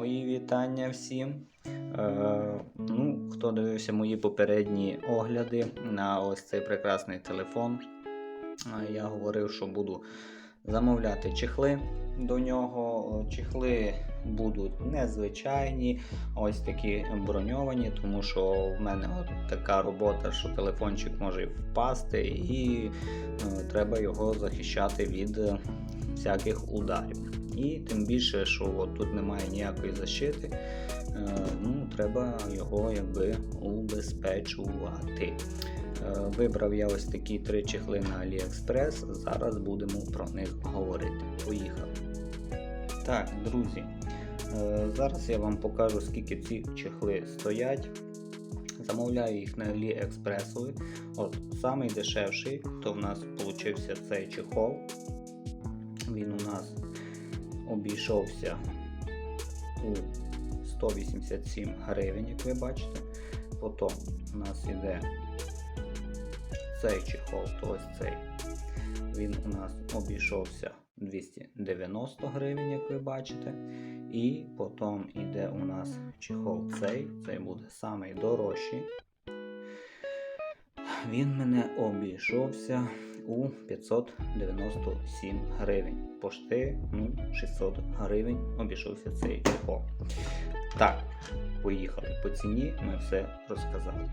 Мої вітання всім. Е, ну, хто дивився мої попередні огляди на ось цей прекрасний телефон, е, я говорив, що буду замовляти чехли до нього. Чехли будуть незвичайні, ось такі броньовані, тому що в мене от така робота, що телефончик може впасти, і е, треба його захищати від е, всяких ударів. І тим більше, що от тут немає ніякої защити, е, ну, треба його якби убезпечувати. Е, Вибрав я ось такі три чехли на AliExpress. Зараз будемо про них говорити. Поїхали. Так, друзі, е, зараз я вам покажу, скільки ці чехли стоять. Замовляю їх на AliExpress. От, самий дешевший, то в нас получився цей чехол. Він у нас обійшовся у 187 гривень, як ви бачите. Потім у нас іде цей чехол, то ось цей. Він у нас обійшовся 290 гривень, як ви бачите. І потім іде у нас чехол цей, цей буде самий дорожчий. Він мене обійшовся у 597 гривень. Пошти ну, 600 гривень обійшовся цей чехол. Так, поїхали. По ціні ми все розказали.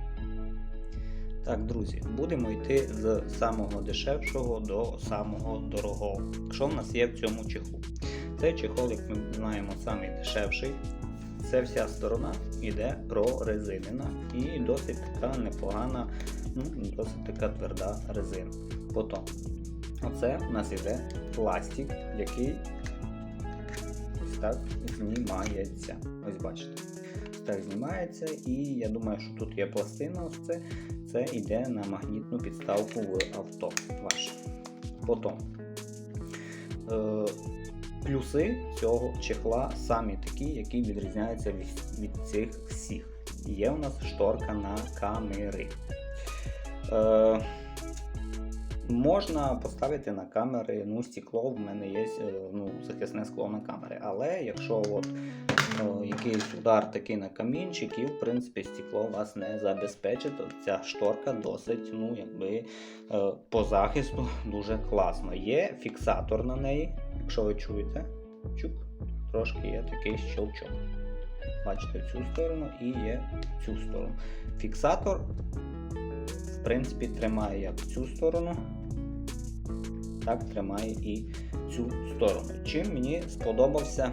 Так, друзі, будемо йти з самого дешевшого до самого дорогого. Що в нас є в цьому чехлу? Цей чехол, як ми знаємо, самий дешевший. Це вся сторона йде прорезинена і досить така непогана, ну, досить така тверда резина. Потім, оце у нас йде пластик, який ось так знімається. Ось бачите. Так знімається, і я думаю, що тут є пластина. Ось це, це йде на магнітну підставку в авто ваше. Потім. Е, Плюси цього чехла самі такі, які відрізняються від, цих всіх. Є у нас шторка на камери. Е, можна поставити на камери ну, стекло, в мене є е, ну, захисне скло на камери. Але якщо от, о, якийсь удар такий на камінчик, і в принципі стекло вас не забезпечить, ця шторка досить ну, якби, е, по захисту дуже класно. Є фіксатор на неї. Якщо ви чуєте, чук, трошки є такий щелчок. Бачите, цю сторону і є цю сторону. Фіксатор, в принципі, тримає як цю сторону, так тримає і цю сторону. Чим мені сподобався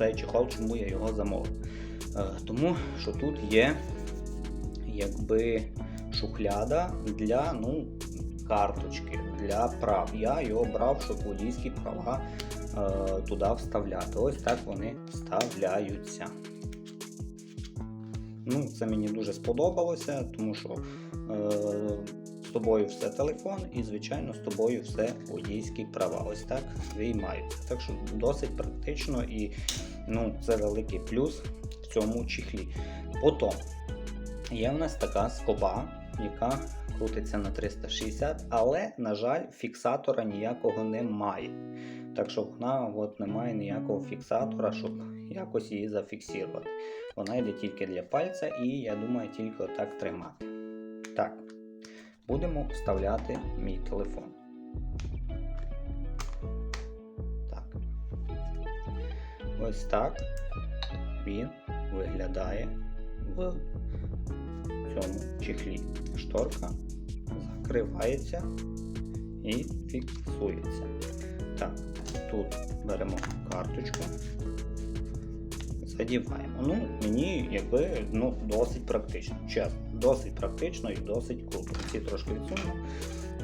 цей чехол, чому я його замовив? Е, тому що тут є якби шухляда для ну, карточки, для прав. Я його брав, щоб водійські права е, туди вставляти. Ось так вони вставляються. Ну, Це мені дуже сподобалося, тому що е, з тобою все телефон і, звичайно, з тобою все водійські права. Ось так виймаються. Так що досить практично і ну, це великий плюс в цьому чехлі. Потім є в нас така скоба, яка крутиться на 360, але, на жаль, фіксатора ніякого немає. Так що вона от, не має ніякого фіксатора, щоб якось її зафіксувати. Вона йде тільки для пальця і, я думаю, тільки отак тримати. Так, будемо вставляти мій телефон. Так. Ось так він виглядає в цьому чехлі. Шторка закривається і фіксується. Так, тут беремо карточку, задіваємо. Ну, мені якби ну, досить практично. Чесно, досить практично і досить круто. Ці трошки відсуну.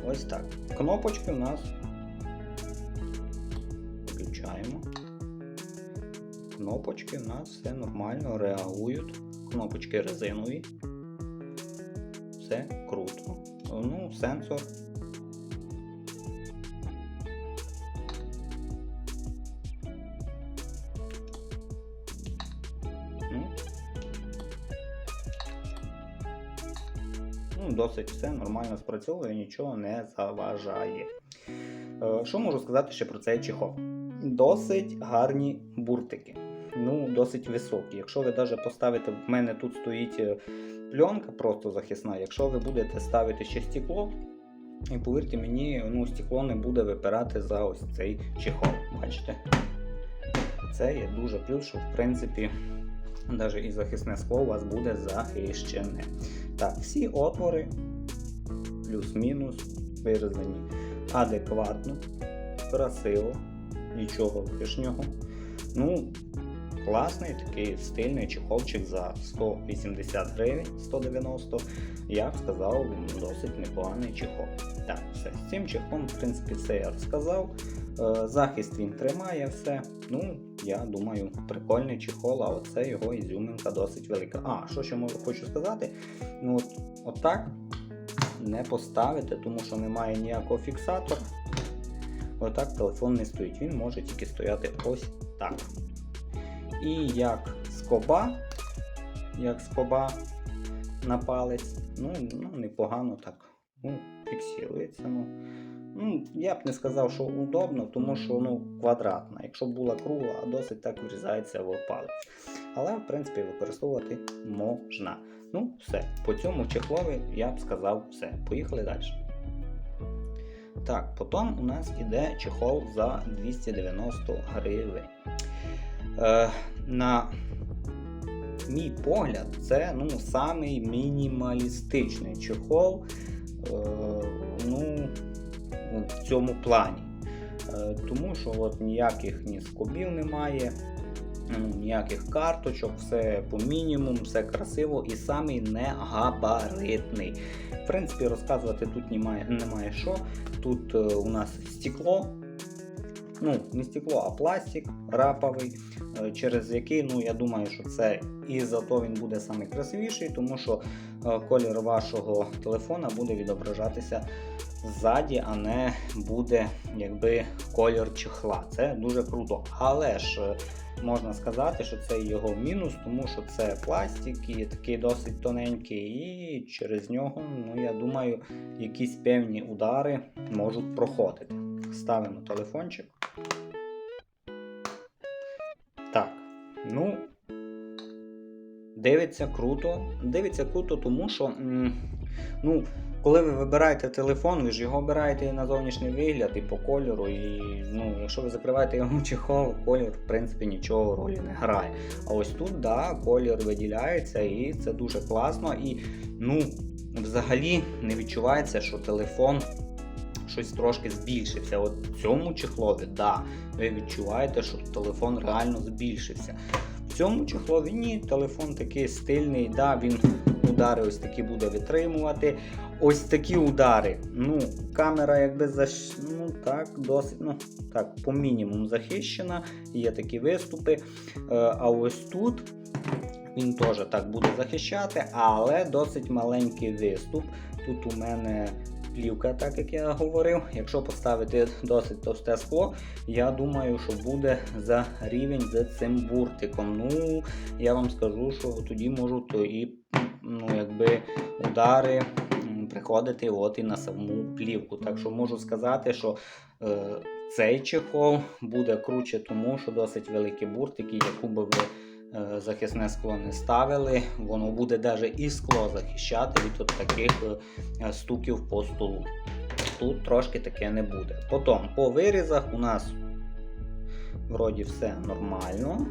Ось так. Кнопочки у нас включаємо. Кнопочки у нас все нормально реагують. Кнопочки резинові. Все круто. Ну, сенсор. Досить все нормально спрацьовує, нічого не заважає. Е, Що можу сказати ще про цей чехол? Досить гарні буртики. ну, досить високі. Якщо ви навіть поставите, в мене тут стоїть е, пленка просто захисна, якщо ви будете ставити ще стекло, і повірте мені, ну, стекло не буде випирати за ось цей чехол. Бачите? Це є дуже плюс, що в принципі навіть і захисне скло у вас буде захищене. Так, всі отвори плюс-мінус вирізані адекватно, красиво, нічого лишнього. Ну, класний такий стильний чехолчик за 180 гривень, 190. Я б сказав, досить непоганий чехол. Так, все. З цим чехлом, в принципі, все я розказав. Е, Захист він тримає все. Ну, я думаю, прикольний чехол, а оце його ізюминка досить велика. А, що ще можу хочу сказати? Ну, от, отак не поставити, тому що немає ніякого фіксатора. Отак телефон не стоїть. Він може тільки стояти ось так. І як скоба, як скоба на палець, ну, ну непогано так ну, фіксується. Ну. Ну, я б не сказав, що удобно, тому що ну, квадратна. Якщо б була кругла, досить так врізається в палець. Але, в принципі, використовувати можна. Ну, все. По цьому чехлові я б сказав все. Поїхали далі. Так, потім у нас іде чехол за 290 гривень. Е, на мій погляд, це ну, самий мінімалістичний чехол. Е, в цьому плані. Е, Тому що от ніяких ні скобів немає, ніяких карточок, все по мінімуму, все красиво і самий не габаритний. В принципі, розказувати тут немає, немає що. Тут е, у нас стекло. Ну, не стекло, а пластик раповий, е, через який, ну, я думаю, що це і зато він буде найкрасивіший, тому що е, колір вашого телефона буде відображатися ззаді, а не буде якби колір чехла. Це дуже круто. Але ж е, можна сказати, що це його мінус, тому що це пластик і такий досить тоненький, і через нього, ну я думаю, якісь певні удари можуть проходити. Ставимо телефончик. Так, ну. Дивиться круто. Дивиться круто, тому що. ну, коли ви вибираєте телефон, ви ж його обираєте і на зовнішній вигляд, і по кольору. І ну, якщо ви закриваєте його чехол, колір в принципі нічого ролі не грає. А ось тут, да, колір виділяється, і це дуже класно. І ну, взагалі не відчувається, що телефон щось трошки збільшився. От в цьому чехлові, да, ви відчуваєте, що телефон реально збільшився. В цьому чехлові ні, телефон такий стильний, да, він удари ось такі буде витримувати. Ось такі удари. Ну, камера якби защ... ну, так, досить, ну, так, по мінімуму захищена, є такі виступи. Е, а ось тут він теж так буде захищати, але досить маленький виступ. Тут у мене плівка, так як я говорив. Якщо поставити досить товсте скло, я думаю, що буде за рівень з цим буртиком. Ну, я вам скажу, що тоді можуть і ну, якби удари приходити от і на саму плівку. Так що можу сказати, що е, цей чехол буде круче, тому що досить великі буртики, яку би ви захисне скло не ставили, воно буде навіть і скло захищати від от таких е, стуків по столу. Тут трошки таке не буде. Потім по вирізах у нас вроді все нормально.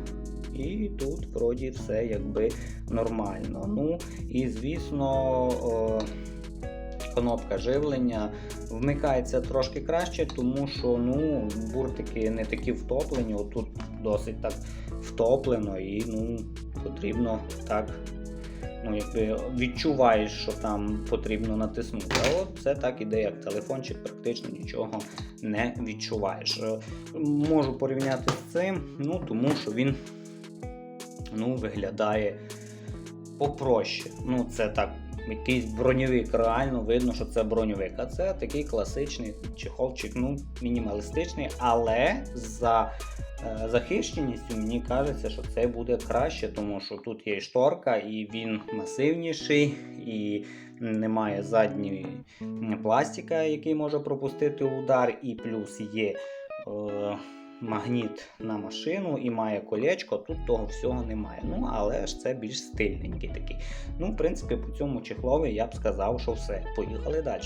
І тут вроді все якби нормально. Ну і звісно, о, кнопка живлення вмикається трошки краще, тому що ну, буртики не такі втоплені, отут досить так втоплено і ну, потрібно так. Ну, якби відчуваєш, що там потрібно натиснути. А це так іде, як телефончик, практично нічого не відчуваєш. Е, Можу порівняти з цим, ну тому що він ну, виглядає попроще. Ну, це так, якийсь броньовик, реально видно, що це броньовик. А це такий класичний чехолчик, ну, мінімалістичний, але за захищеністю мені кажеться, що це буде краще, тому що тут є і шторка, і він масивніший, і немає задньої пластика, який може пропустити удар, і плюс є. Е, магніт на машину і має колечко, тут того всього немає. Ну, але ж це більш стильненький такий. Ну, в принципі, по цьому чехлові я б сказав, що все. Поїхали далі.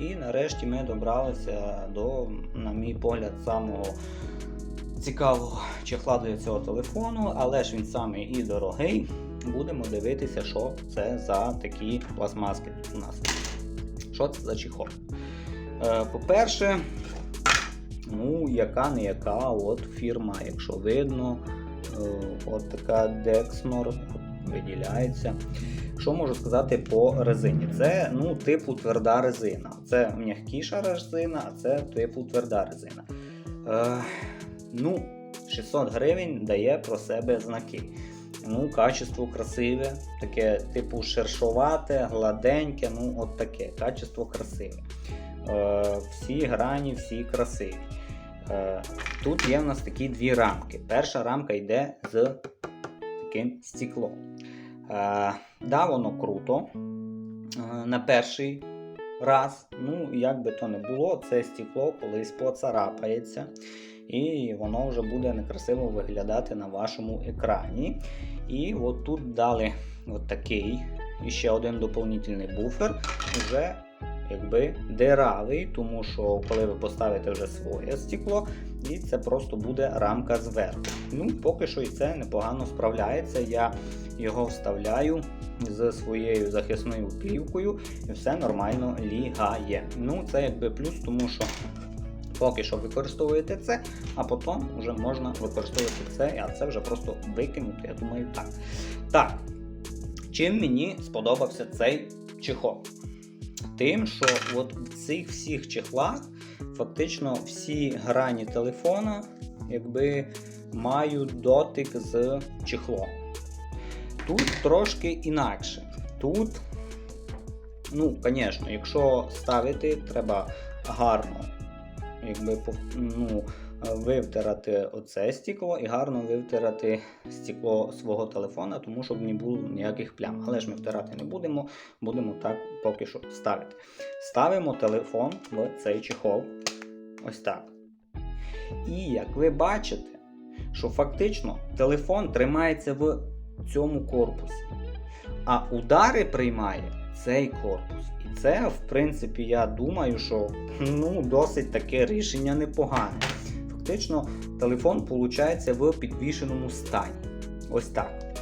І нарешті ми добралися до, на мій погляд, самого цікавого чехла для цього телефону, але ж він самий і дорогий. Будемо дивитися, що це за такі пластмаски тут у нас. Що це за чехол? Е, По-перше, ну, яка не яка, от фірма, якщо видно, е, от така Dexnor виділяється. Що можу сказати по резині? Це ну, типу тверда резина. Це м'якіша резина, а це типу тверда резина. Е, ну, 600 гривень дає про себе знаки. Ну, качество красиве, таке, типу, шершовате, гладеньке, ну, от таке. Качество красиве. Е, всі грані, всі красиві. Е, тут є в нас такі дві рамки. Перша рамка йде з таким стеклом. Е, да, воно круто. Е, на перший раз, ну, як би то не було, це стекло колись поцарапається. І воно вже буде некрасиво виглядати на вашому екрані. І от тут дали от такий ще один доповнительний буфер, вже якби диравий, тому що коли ви поставите вже своє стекло, і це просто буде рамка зверху. Ну, поки що і це непогано справляється. Я його вставляю з своєю захисною плівкою, і все нормально лігає. Ну, це якби плюс, тому що поки що використовуєте це, а потім вже можна використовувати це, а це вже просто викинути. Я думаю, так. Так, чим мені сподобався цей чехол? Тим, що от в цих всіх чехлах фактично всі грані телефона якби мають дотик з чехлом. Тут трошки інакше. Тут, ну, звісно, якщо ставити, треба гарно якби, ну, вивтирати оце стекло і гарно вивтирати стекло свого телефона, тому щоб не було ніяких плям. Але ж ми втирати не будемо, будемо так поки що ставити. Ставимо телефон в цей чехол. Ось так. І як ви бачите, що фактично телефон тримається в цьому корпусі, а удари приймає цей корпус. І це, в принципі, я думаю, що ну, досить таке рішення непогане. Фактично, телефон виходить в підвішеному стані. Ось так.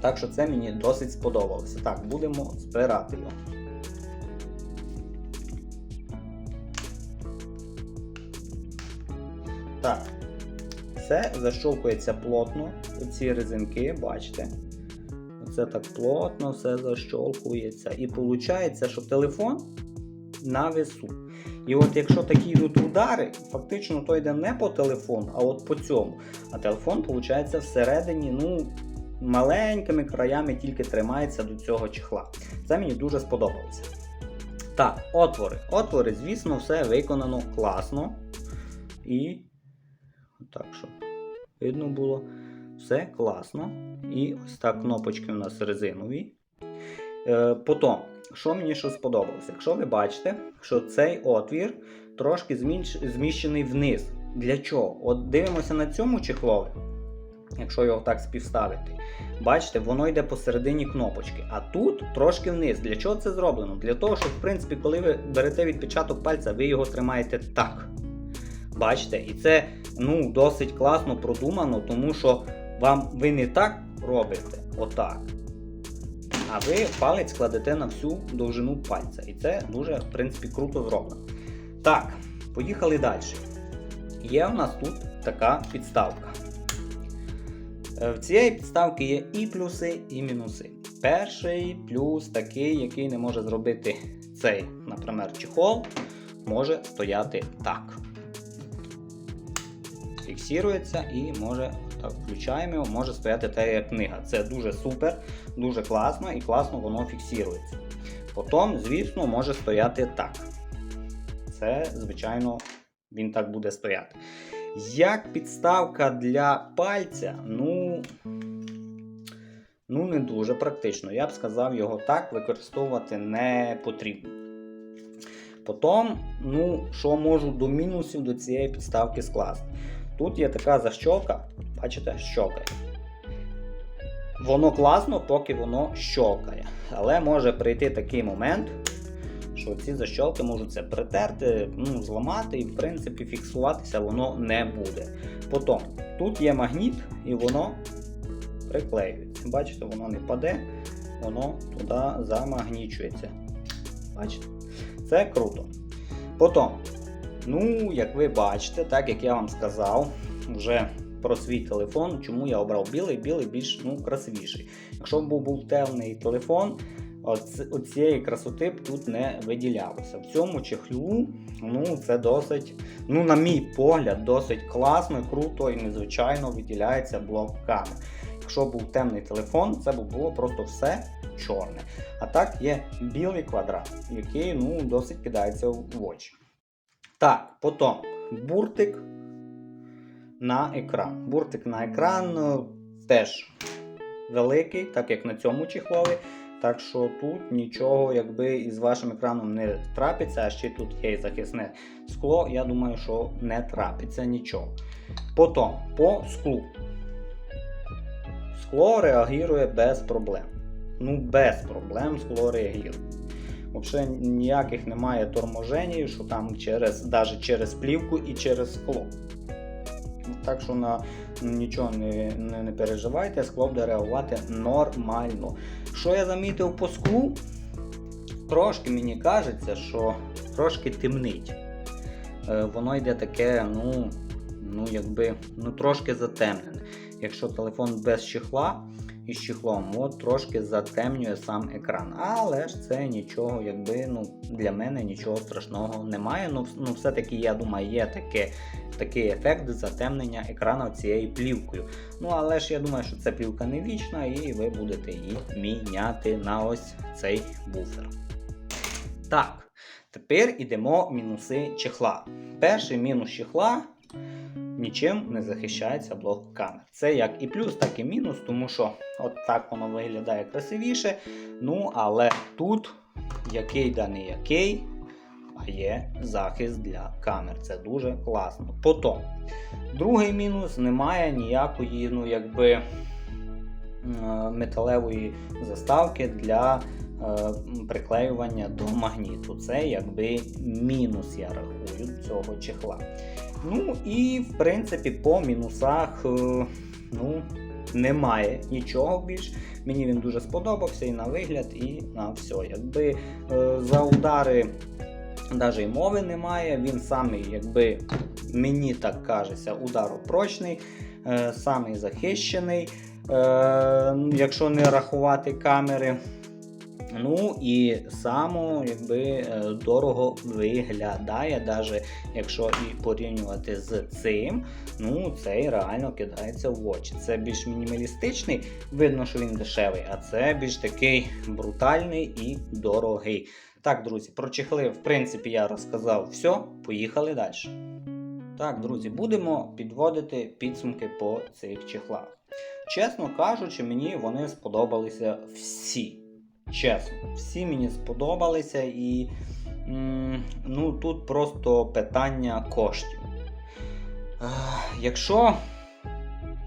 Так що це мені досить сподобалося. Так, будемо збирати його. Так. Все защовкується плотно. Оці резинки, бачите. Оце так плотно все защолкується. І виходить, що телефон на весу. І от якщо такі йдуть удари, фактично то йде не по телефону, а от по цьому. А телефон, виходить, всередині, ну, маленькими краями тільки тримається до цього чехла. Це мені дуже сподобалося. Так, отвори. Отвори, звісно, все виконано класно. І так, щоб видно було. Все класно. І ось так кнопочки у нас резинові. Е, потім, що мені що сподобалося? Якщо ви бачите, що цей отвір трошки зміщений вниз. Для чого? От дивимося на цьому чехлові, якщо його так співставити. Бачите, воно йде посередині кнопочки. А тут трошки вниз. Для чого це зроблено? Для того, щоб, в принципі, коли ви берете відпечаток пальця, ви його тримаєте так. Бачите, і це ну, досить класно продумано, тому що вам ви не так робите, отак. А ви палець кладете на всю довжину пальця. І це дуже, в принципі, круто зроблено. Так, поїхали далі. Є у нас тут така підставка. Е, В цієї підставки є і плюси, і мінуси. Перший плюс такий, який не може зробити цей, наприклад, чехол, може стояти так. Фіксується і може так, включаємо його, може стояти так, як книга. Це дуже супер, дуже класно і класно воно фіксується. Потім, звісно, може стояти так. Це, звичайно, він так буде стояти. Як підставка для пальця, ну, ну не дуже практично. Я б сказав, його так використовувати не потрібно. Потім, ну, що можу до мінусів до цієї підставки скласти. Тут є така защолка, бачите, щолкає. Воно класно, поки воно щолкає. Але може прийти такий момент, що ці защолки можуть це притерти, ну, зламати, і в принципі фіксуватися воно не буде. Потім, тут є магніт, і воно приклеюється. Бачите, воно не паде, воно туди замагнічується. Бачите? Це круто. Потім, ну, як ви бачите, так як я вам сказав, вже про свій телефон, чому я обрав білий, білий більш ну, красивіший. Якщо б був, темний телефон, оц- оцієї красоти б тут не виділялося. В цьому чехлу, ну, це досить, ну, на мій погляд, досить класно, круто і незвичайно виділяється блок камер. Якщо був темний телефон, це б було просто все чорне. А так є білий квадрат, який ну, досить кидається в очі. Так, потім буртик на екран. Буртик на екран е, теж великий, так як на цьому чехлові. Так що тут нічого якби із вашим екраном не трапиться, а ще тут є захисне скло. Я думаю, що не трапиться нічого. Потім по склу. Скло реагує без проблем. Ну, без проблем скло реагує. Взагалі ніяких немає торможень, що там через, навіть через плівку і через скло. Так що на нічого не, не, не переживайте, скло буде реагувати нормально. Що я замітив по склу? Трошки мені кажеться, що трошки темнить. Е, воно йде таке, ну, ну, якби, ну, трошки затемнене. Якщо телефон без чехла і з чехлом, от трошки затемнює сам екран. Але ж це нічого, якби ну, для мене нічого страшного немає. Ну, ну все-таки, я думаю, є таке, такий ефект затемнення екрану цією плівкою. Ну, але ж я думаю, що ця плівка не вічна, і ви будете її міняти на ось цей буфер. Так, тепер ідемо мінуси чехла. Перший мінус чехла нічим не захищається блок камер. Це як і плюс, так і мінус, тому що от так воно виглядає красивіше. Ну, але тут який да не який, а є захист для камер. Це дуже класно. Потім, другий мінус немає ніякої, ну, якби е, металевої заставки для е, приклеювання до магніту. Це якби мінус, я рахую, цього чехла. Ну і в принципі по мінусах е, ну, немає нічого більш. Мені він дуже сподобався і на вигляд, і на все. Якби е, за удари навіть і мови немає. Він самий, якби мені так кажеться, ударопрочний, е, самий захищений, якщо не рахувати камери. Ну і само якби е, дорого виглядає, навіть якщо і порівнювати з цим, ну цей реально кидається в очі. Це більш мінімалістичний, видно, що він дешевий, а це більш такий брутальний і дорогий. Так, друзі, про чехли, в принципі, я розказав все. Поїхали далі. Так, друзі, будемо підводити підсумки по цих чехлах. Чесно кажучи, мені вони сподобалися всі. Чесно, всі мені сподобалися, і ну, тут просто питання коштів. Якщо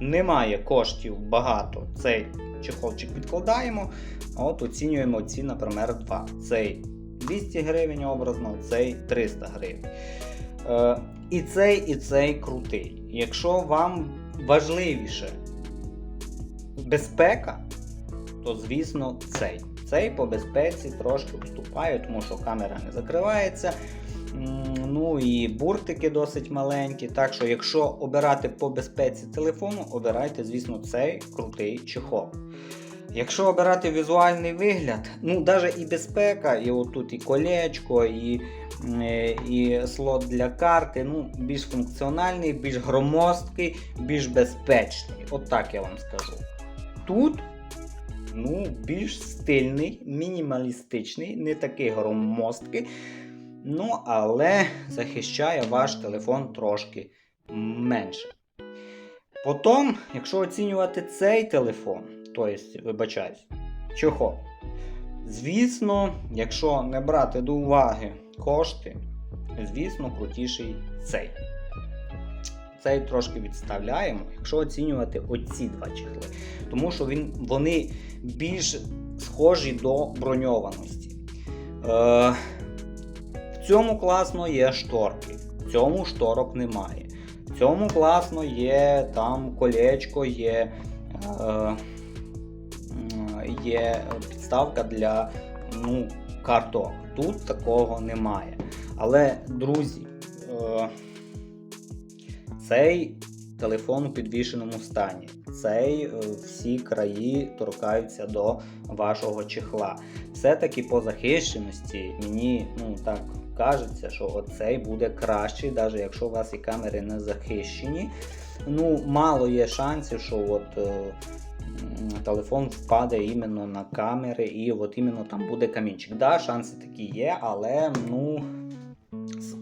немає коштів багато, цей чехолчик відкладаємо, от оцінюємо ці, наприклад, два. Цей 200 гривень образно, цей 300 гривень. Е, і цей, і цей крутий. Якщо вам важливіше безпека, то звісно цей. Цей по безпеці трошки уступає, тому що камера не закривається. Ну і буртики досить маленькі. Так що, якщо обирати по безпеці телефону, обирайте, звісно, цей крутий чехол. Якщо обирати візуальний вигляд, ну навіть і безпека, і отут і колечко, і, е, і слот для карти, ну, більш функціональний, більш громоздкий, більш безпечний. От так я вам скажу. Тут ну, більш стильний, мінімалістичний, не такий громоздкий. Ну, але захищає ваш телефон трошки менше. Потім, якщо оцінювати цей телефон, тобто, вибачаюсь, чого? Звісно, якщо не брати до уваги кошти, звісно, крутіший цей. Цей трошки відставляємо, якщо оцінювати оці два чехли. Тому що він, вони більш схожі до броньованості. Е, в цьому класно є шторки, в цьому шторок немає. В цьому класно є там колечко, є, е, є підставка для ну, карток. Тут такого немає. Але, друзі, е, цей телефон у підвішеному стані. Цей е, всі краї торкаються до вашого чехла. Все-таки по захищеності мені ну, так кажеться, що оцей буде кращий, навіть якщо у вас і камери не захищені. Ну, мало є шансів, що от, е, телефон впаде іменно на камери і от іменно там буде камінчик. Да, шанси такі є, але ну,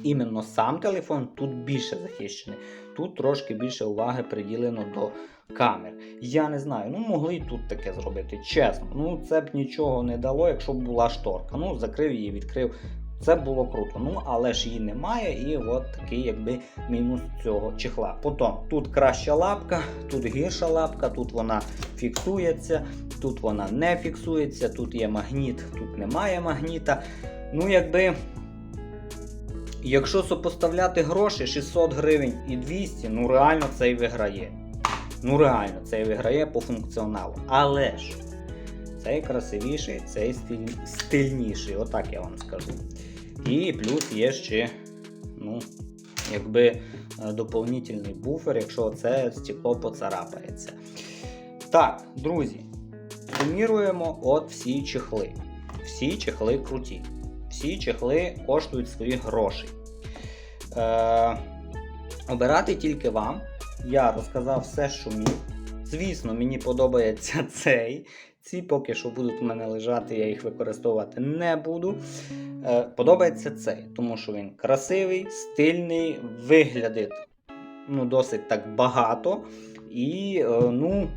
іменно сам телефон тут більше захищений. Тут трошки більше уваги приділено до камер. Я не знаю, ну могли й тут таке зробити, чесно. Ну це б нічого не дало, якщо б була шторка. Ну, закрив її, відкрив. Це було круто. Ну, але ж її немає, і от такий якби мінус цього чехла. Потім тут краща лапка, тут гірша лапка, тут вона фіксується, тут вона не фіксується, тут є магніт, тут немає магніта. Ну, якби. Якщо сопоставляти гроші 600 гривень і 200, ну реально цей виграє. Ну реально, цей виграє по функціоналу. Але ж цей красивіший, цей стиль... стильніший, отак я вам скажу. І плюс є ще, ну, якби е, доповнительний буфер, якщо це стекло поцарапається. Так, друзі, суміруємо от всі чехли. Всі чехли круті. Всі чехли коштують свої гроші. Е, обирати тільки вам. Я розказав все, що міг. Звісно, мені подобається цей. Ці поки що будуть у мене лежати, я їх використовувати не буду. Е, подобається цей, тому що він красивий, стильний, виглядить ну, досить так багато. І е, ну,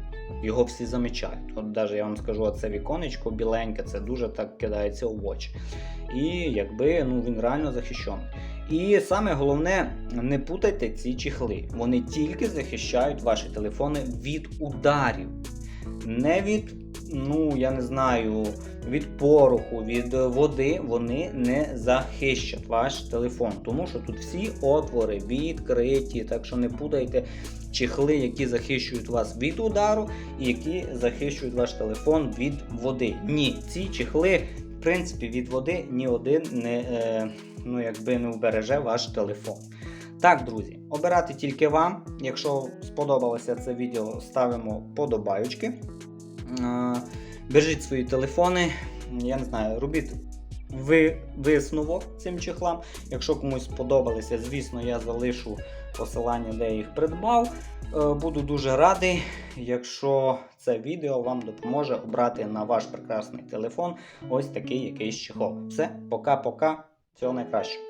його всі замічають. От навіть я вам скажу, це віконечко біленьке, це дуже так кидається в очі. І якби ну, він реально захищений. І саме головне, не путайте ці чехли. Вони тільки захищають ваші телефони від ударів. Не від, ну я не знаю, від пороху, від води вони не захищать ваш телефон. Тому що тут всі отвори відкриті. Так що не путайте чехли, які захищують вас від удару, і які захищують ваш телефон від води. Ні, ці чехли, в принципі, від води ні один не, е, ну, якби не вбереже ваш телефон. Так, друзі, обирати тільки вам. Якщо сподобалося це відео, ставимо подобаючки. Е, Бережіть свої телефони. Я не знаю, робіть ви, висновок цим чехлам. Якщо комусь сподобалося, звісно, я залишу посилання, де я їх придбав. Е, Буду дуже радий, якщо це відео вам допоможе обрати на ваш прекрасний телефон ось такий якийсь чехол. Все, пока-пока. Всього найкращого.